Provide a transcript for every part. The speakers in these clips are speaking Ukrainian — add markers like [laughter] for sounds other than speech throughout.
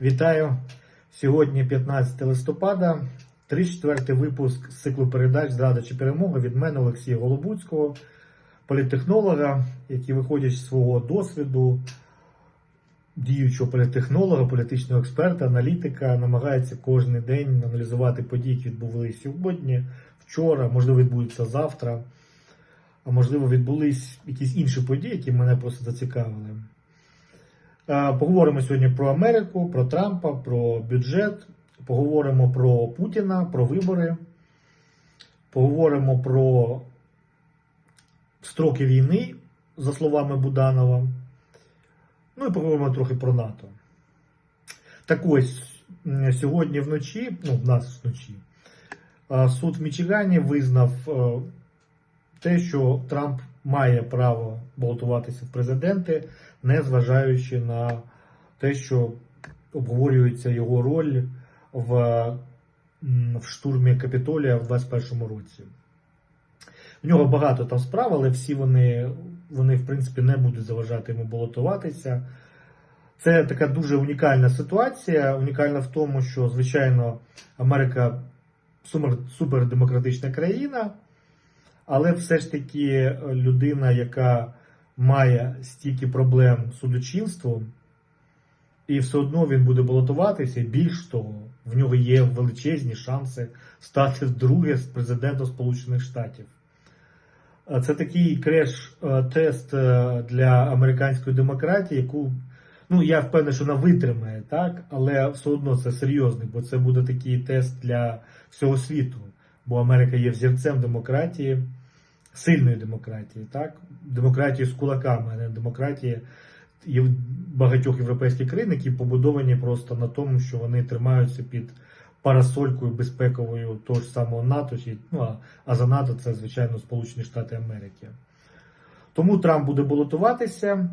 Вітаю! Сьогодні 15 листопада, 34-й випуск з циклу передач Зрада чи перемога від мене Олексія Голобуцького, політтехнолога, який, виходячи з свого досвіду, діючого політтехнолога, політичного експерта, аналітика, намагається кожен день аналізувати події, які відбувалися сьогодні, вчора, можливо, відбудуться завтра, а можливо, відбулись якісь інші події, які мене просто зацікавили. Е, Поговоримо сьогодні про Америку, про Трампа, про бюджет. Поговоримо про Путіна, про вибори. Поговоримо про строки війни, за словами Буданова. Ну і поговоримо трохи про НАТО. Так ось сьогодні вночі, ну, в нас вночі, е, суд в Мічигані визнав е, те, що Трамп має право балотуватися в президенти, не зважаючи на те, що обговорюється його роль в, в штурмі Капітолія в 2021 році. В нього багато там справ, але всі вони, вони в принципі, не будуть заважати йому балотуватися. Це така дуже унікальна ситуація. Унікальна в тому, що, звичайно, Америка супер, супердемократична країна, але все ж таки людина, яка має стільки проблем з судочинством, і все одно він буде балотуватися. Більш того, в нього є величезні шанси стати вдруге з президентом Сполучених Штатів. Е, Це такий креш-тест е, для американської демократії, яку ну я впевнений, що вона витримає, так, але все одно це серйозний, бо це буде такий тест для всього світу. Бо Америка є взірцем демократії, сильної демократії, так, демократії з кулаками, а не демократії багатьох європейських країн, які побудовані просто на тому, що вони тримаються під парасолькою безпековою того ж самого НАТО, ну, а, а за НАТО це, звичайно, Сполучені Штати Америки. Тому Трамп буде балотуватися,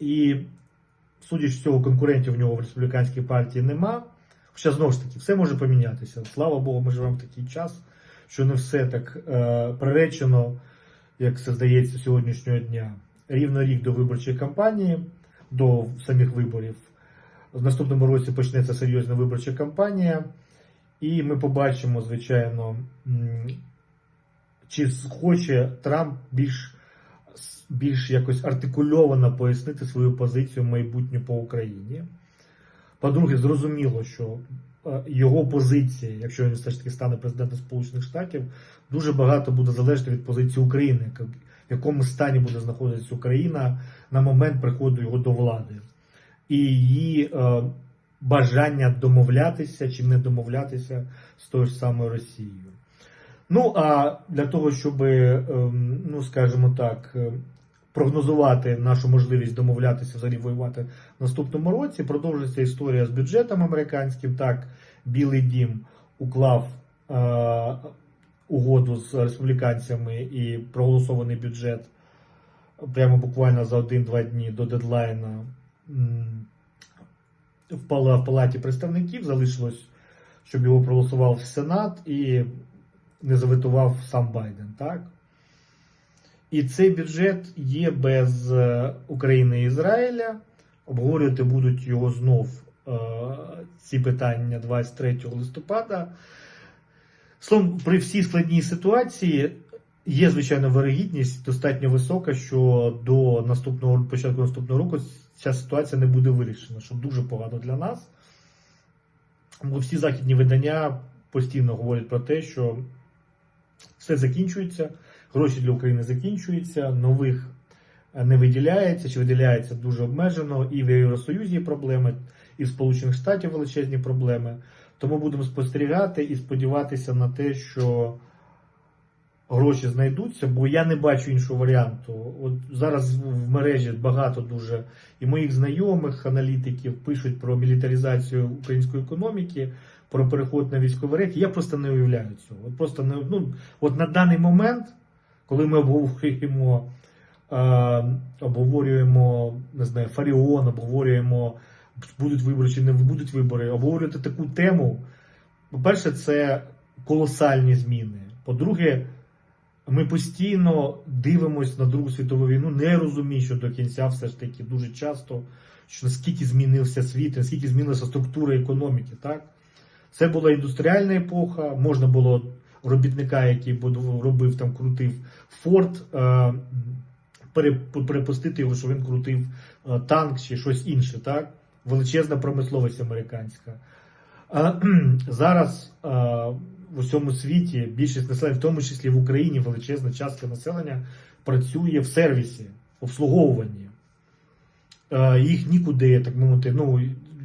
і, судячи з цього, конкурентів в нього в республіканській партії нема. Хоча знову ж таки, все може помінятися. Слава Богу, ми живемо в такий час, що не все так е, приречено, як це здається сьогоднішнього дня. Рівно рік до виборчої кампанії, до самих виборів. В наступному році почнеться серйозна виборча кампанія, і ми побачимо, звичайно, чи хоче Трамп більш, більш якось артикульовано пояснити свою позицію майбутню по Україні. По-друге, зрозуміло, що його позиція, якщо він все ж таки стане президентом Сполучених Штатів, дуже багато буде залежати від позиції України, в якому стані буде знаходитися Україна на момент приходу його до влади, і її е, бажання домовлятися чи не домовлятися з тою ж самою Росією. Ну а для того, щоб, ем, ну скажімо так, е, прогнозувати нашу можливість домовлятися, взагалі воювати в наступному році, продовжується історія з бюджетом американським. Так, Білий Дім уклав е, угоду з республіканцями і проголосований бюджет прямо буквально за один-два дні до дедлайна м, в в палаті представників залишилось, щоб його проголосував Сенат і не заветував сам Байден, так? І цей бюджет є без е, України і Ізраїля. Обговорювати будуть його знов е, ці питання 23 листопада. Словом, при всій складній ситуації є, звичайно, вирогідність достатньо висока, що до наступного початку наступного року ця ситуація не буде вирішена, що дуже погано для нас. Бо всі західні видання постійно говорять про те, що все закінчується, гроші для України закінчуються, нових е, не виділяється, чи виділяється дуже обмежено, і в Євросоюзі проблеми, і в Сполучених Штатів величезні проблеми. Тому будемо спостерігати і сподіватися на те, що гроші знайдуться, бо я не бачу іншого варіанту. От зараз в мережі багато дуже і моїх знайомих аналітиків пишуть про мілітаризацію української економіки, про переход на військовий рейх. Я просто не уявляю цього. От просто не ну, от на даний момент, коли ми обговорюємо, е, обговорюємо не знаю, Фаріон, обговорюємо, будуть вибори чи не будуть вибори, обговорювати таку тему. По-перше, це колосальні зміни. По-друге, Ми постійно дивимося на Другу світову війну, не розуміючи до кінця все ж таки дуже часто, що наскільки змінився світ, наскільки змінилася структура економіки. Так? Це була індустріальна епоха, можна було робітника, який робив там, крутив Форд, е, перепустити його, що він крутив е, танк чи щось інше. Так? Величезна промисловість американська. [clears throat] Зараз е, в усьому світі більшість населення, в тому числі в Україні, величезна частка населення працює в сервісі, обслуговуванні. Їх нікуди, так мовити, ну,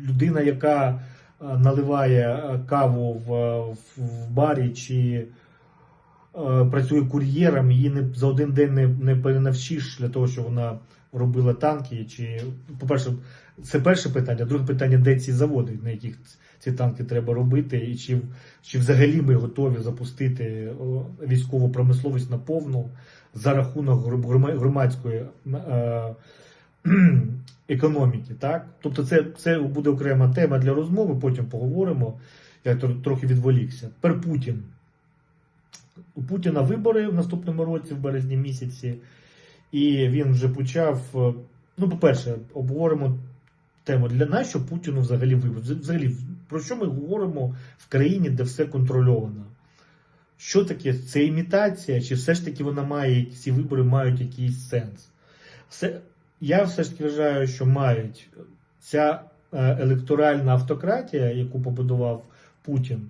людина, яка наливає е, каву в, в, в барі чи е, працює кур'єром, її не, за один день не, не перенавчиш для того, щоб вона робила танки. Чи, по-перше, це перше питання. Друге питання, де ці заводи, на яких ці танки треба робити, і чи, чи взагалі ми готові запустити військову промисловість на повну за рахунок громадської е, економіки. Так? Тобто це, це буде окрема тема для розмови, потім поговоримо. Я трохи відволікся. Тепер Путін. У Путіна вибори в наступному році, в березні місяці, і він вже почав. е, Ну, по-перше, обговоримо тему для нас, що Путіну взагалі вибори. Взагалі, про що ми говоримо в країні, де все контрольовано? Що таке? Це імітація, чи все ж таки вона має, ці вибори мають якийсь сенс? Все, я все ж таки вважаю, що мають ця е, електоральна автократія, яку побудував Путін,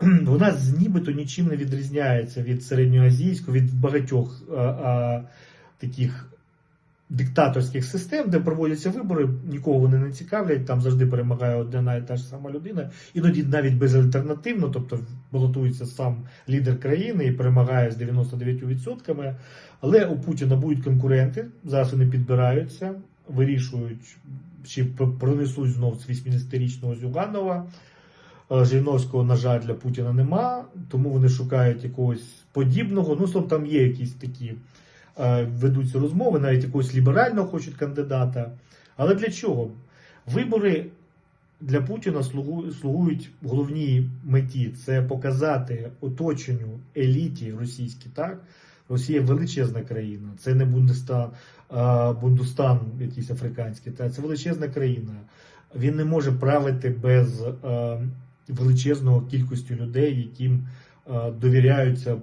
[clears throat] вона нібито нічим не відрізняється від середньоазійського, від багатьох а, а, таких диктаторських систем, де проводяться вибори, нікого вони не цікавлять, там завжди перемагає одна і та ж сама людина, іноді навіть безальтернативно, тобто балотується сам лідер країни і перемагає з 99%. Але у Путіна будуть конкуренти, зараз вони підбираються, вирішують, чи пронесуть знов з 80-річного Зюганова. Е, Жириновського, на жаль, для Путіна нема, тому вони шукають якогось подібного. Ну, словом, там є якісь такі ведуться розмови, навіть якогось ліберального хочуть кандидата. Але для чого? Вибори для Путіна слугують головній меті це показати оточенню еліті російській, так? Росія величезна країна, це не Бундестан, а Бундустан якийсь африканський, та це величезна країна. Він не може правити без е, величезного кількості людей, яким е, довіряються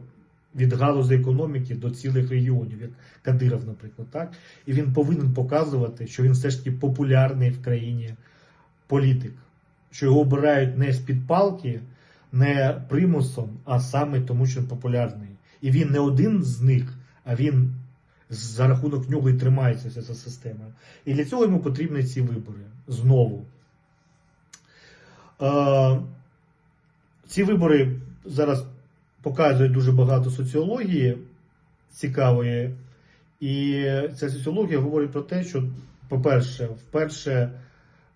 від галузі економіки до цілих регіонів, як Кадиров, наприклад, так? І він повинен показувати, що він все ж таки популярний в країні політик, що його обирають не з-під палки, не примусом, а саме тому, що він популярний. І він не один з них, а він за рахунок нього і тримається вся ця система. І для цього йому потрібні ці вибори знову. Е, ці вибори зараз показують дуже багато соціології цікавої. І ця соціологія говорить про те, що, по-перше, вперше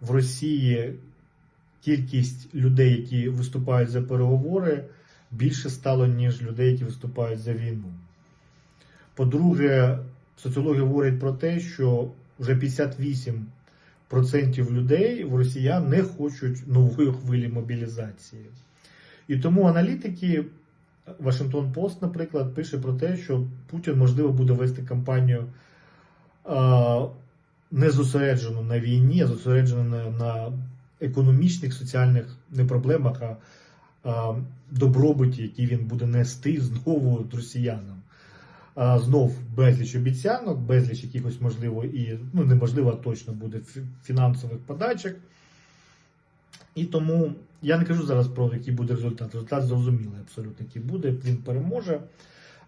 в Росії кількість людей, які виступають за переговори, більше стало, ніж людей, які виступають за війну. По-друге, соціологія говорить про те, що вже 58% людей в росіян не хочуть нової хвилі мобілізації. І тому аналітики, Вашингтон Пост, наприклад, пише про те, що Путін, можливо, буде вести кампанію не зосереджену на війні, а зосереджену на, економічних, соціальних не проблемах, а, добробуті, які він буде нести знову росіянам. Знов безліч обіцянок, безліч якихось можливо і ну неможливо, точно буде фінансових подачок. І тому я не кажу зараз про який буде результат. Результат зрозумілий абсолютно, який буде, він переможе.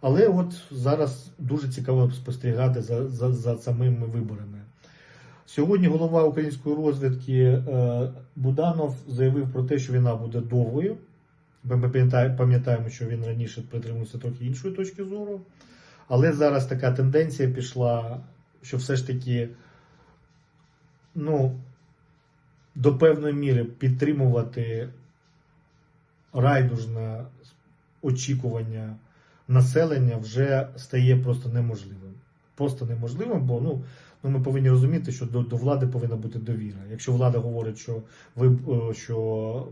Але от зараз дуже цікаво спостерігати за, за, за самими виборами. Сьогодні голова української розвідки е, Буданов заявив про те, що війна буде довгою. Ми пам'ятаємо, що він раніше притримувався трохи іншої точки зору. Але зараз така тенденція пішла, що все ж таки, ну, до певної міри підтримувати райдужне очікування населення вже стає просто неможливим. Просто неможливим, бо ну, ну ми повинні розуміти, що до, до влади повинна бути довіра. Якщо влада говорить, що ви е, що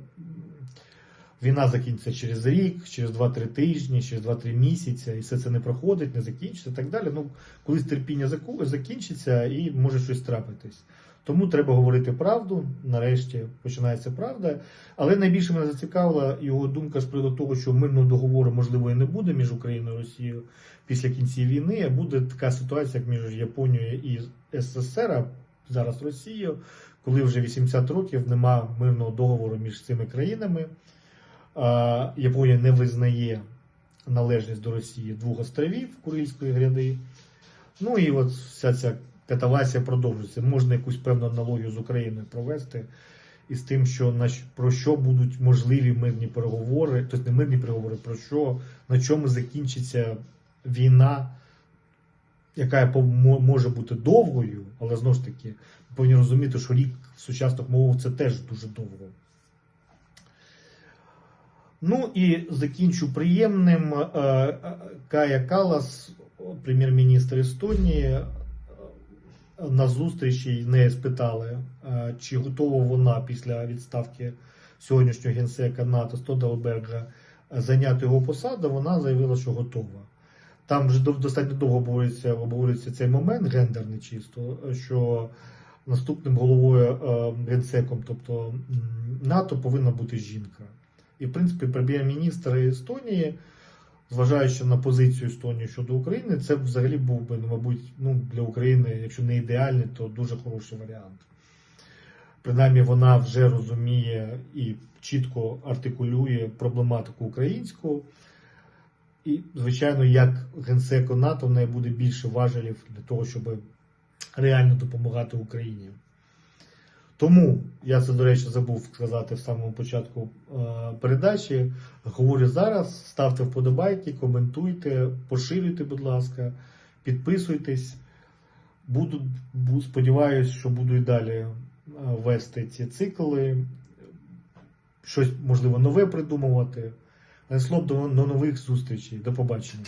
війна закінчиться через рік, через 2-3 тижні, через 2-3 місяці, і все це не проходить, не закінчиться і так далі. Ну, колись терпіння закінчиться і може щось трапитись. Тому треба говорити правду. Нарешті починається правда. Але найбільше мене зацікавила його думка з приводу того, що мирного договору можливо і не буде між Україною і Росією після кінця війни. а Буде така ситуація, як між Японією і СССР, а зараз Росією, коли вже 80 років нема мирного договору між цими країнами. Японія не визнає належність до Росії двох островів Курильської гряди. Ну і от вся ця катавасія продовжується. Можна якусь певну аналогію з Україною провести із тим, що про що будуть можливі мирні переговори, тобто не мирні переговори, про що на чому закінчиться війна, яка може бути довгою, але знову ж таки, повинні розуміти, що рік в сучасних мовах це теж дуже довго. Ну і закінчу приємним. Е, е, Кая Калас, прем'єр-міністр Естонії, на зустрічі неї спитали, е, чи готова вона після відставки сьогоднішнього генсека НАТО Стодалберга зайняти його посаду. Вона заявила, що готова. Там вже достатньо довго обговорюється, обговорюється цей момент, гендерний чисто, що наступним головою е, генсеком, тобто НАТО, повинна бути жінка. І, в принципі, прем'єр-міністр Естонії, зважаючи на позицію Естонії щодо України, це взагалі був би, ну, мабуть, ну, для України, якщо не ідеальний, то дуже хороший варіант. Принаймні, вона вже розуміє і чітко артикулює проблематику українську. І, звичайно, як генсеку НАТО в неї буде більше важелів для того, щоб реально допомагати Україні. Тому я це, до речі, забув сказати в самому початку е, передачі. Говорю зараз. Ставте вподобайки, коментуйте, поширюйте, будь ласка, підписуйтесь. Буду, бу- сподіваюсь, що буду і далі е, вести ці цикли, щось можливо нове придумувати. До, до нових зустрічей. До побачення.